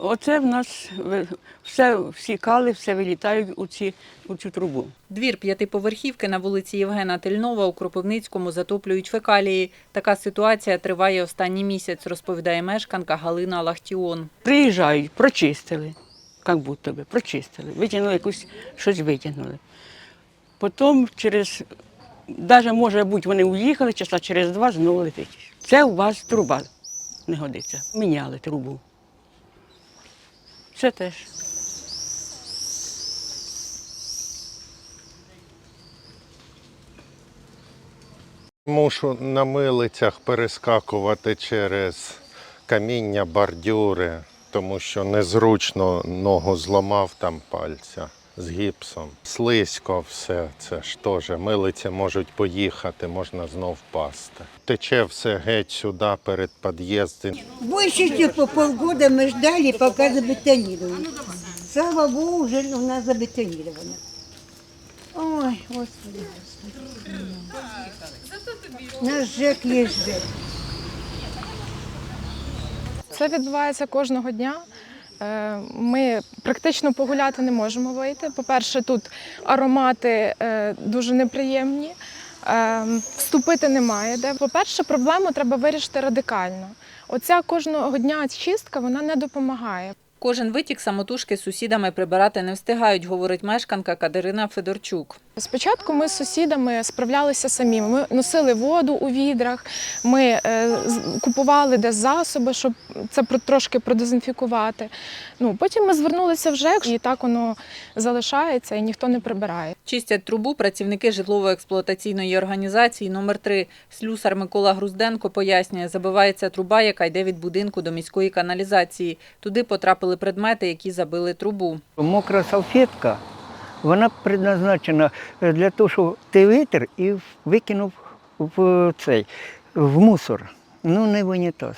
Оце в нас все, всі кали, все вилітають у, ці, у цю трубу. Двір п'ятиповерхівки на вулиці Євгена Тельнова у Кропивницькому затоплюють фекалії. Така ситуація триває останній місяць, розповідає мешканка Галина Лахтіон. Приїжджають, прочистили, як будто би, прочистили, витягнули якусь, щось витягнули. Потім через, навіть може бути, вони уїхали, часа через два знову летить. Це у вас труба не годиться. Міняли трубу. Це теж. Мушу на милицях перескакувати через каміння, бордюри, тому що незручно ногу зламав там пальця з гіпсом. Слизько все це ж теж. Милиці можуть поїхати, можна знов впасти. Тече все геть сюди перед під'їздом. Больше чем по полгода мы ждали, пока забетонируют. Слава Богу, уже у нас забетонировано. Ой, Господи, Господи. Наш ЖЕК є ЖЕК. Це відбувається кожного дня. Е, Ми практично погуляти не можемо вийти. По-перше, тут аромати е, дуже неприємні. Е, Вступити немає де. По-перше, проблему треба вирішити радикально. Оця кожного дня чистка вона не допомагає. Кожен витік самотужки з сусідами прибирати не встигають, говорить мешканка Катерина Федорчук. Спочатку ми з сусідами справлялися самі. Ми носили воду у відрах, ми е, купували десь засоби, щоб це трошки продезінфікувати. Ну, потім ми звернулися в ЖЕК, і так воно залишається, і ніхто не прибирає. Чистять трубу працівники житлово-експлуатаційної організації номер 3 Слюсар Микола Грузденко пояснює, забивається труба, яка йде від будинку до міської каналізації. Туди потрапили предмети, які забили трубу. Мокра салфетка, вона предназначена е, для того, щоб ти витер і викинув в цей в мусор. Ну не в унітаз.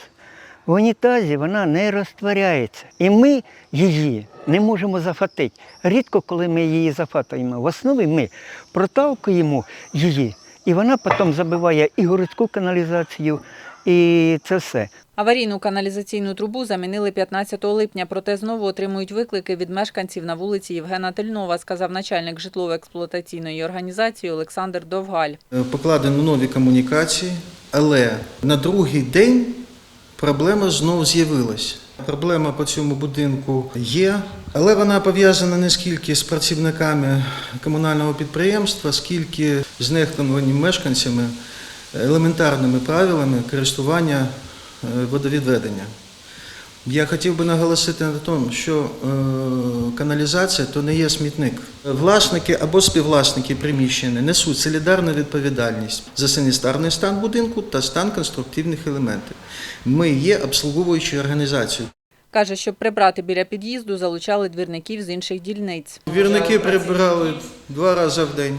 В унітазі вона не розтворяється. І ми її не можемо зафатити. Рідко, коли ми її зафатуємо. В основі ми проталкуємо її, і вона потім забиває і городську каналізацію, і це все. Аварійну каналізаційну трубу замінили 15 липня, проте знову отримують виклики від мешканців на вулиці Євгена Тельнова, сказав начальник житлово-експлуатаційної організації Олександр Довгаль. Е, покладено нові комунікації, але на другий день проблема знову з'явилась. Проблема по цьому будинку є, але вона пов'язана не скільки з працівниками комунального підприємства, скільки з нехтуванням мешканцями елементарними правилами користування е, водовідведення. Я хотів би наголосити на тому, що е, каналізація то не є смітник. Власники або співвласники приміщення несуть солідарну відповідальність за санітарний стан будинку та стан конструктивних елементів. Ми є обслуговуючою організацією. Каже, щоб прибрати біля під'їзду, залучали двірників з інших дільниць. Вірники прибирали два рази в день.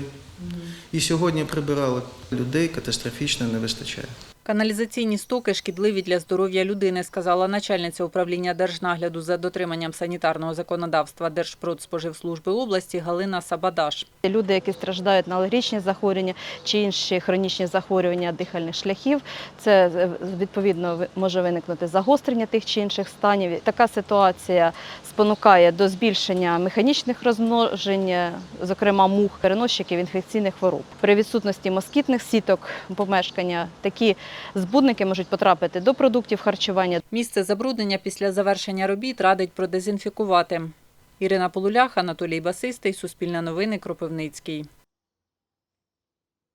І сьогодні прибирали. Людей катастрофічно не вистачає. Каналізаційні стоки шкідливі для здоров'я людини, сказала начальниця управління Держнагляду за дотриманням санітарного законодавства Держпродспоживслужби області Галина Сабадаш. Люди, які страждають на алергічні захворювання чи інші хронічні захворювання дихальних шляхів, це е, відповідно може виникнути загострення тих чи інших станів. Така ситуація спонукає до збільшення механічних розмножень, е, зокрема мух, переносчиків інфекційних хвороб. При відсутності москітних сіток помешкання такі збудники можуть потрапити до продуктів харчування, Місце забруднення після завершення робіт радить продезінфікувати. Ірина Полулях, Анатолій Басистий, Суспільне новини, Кропивницький.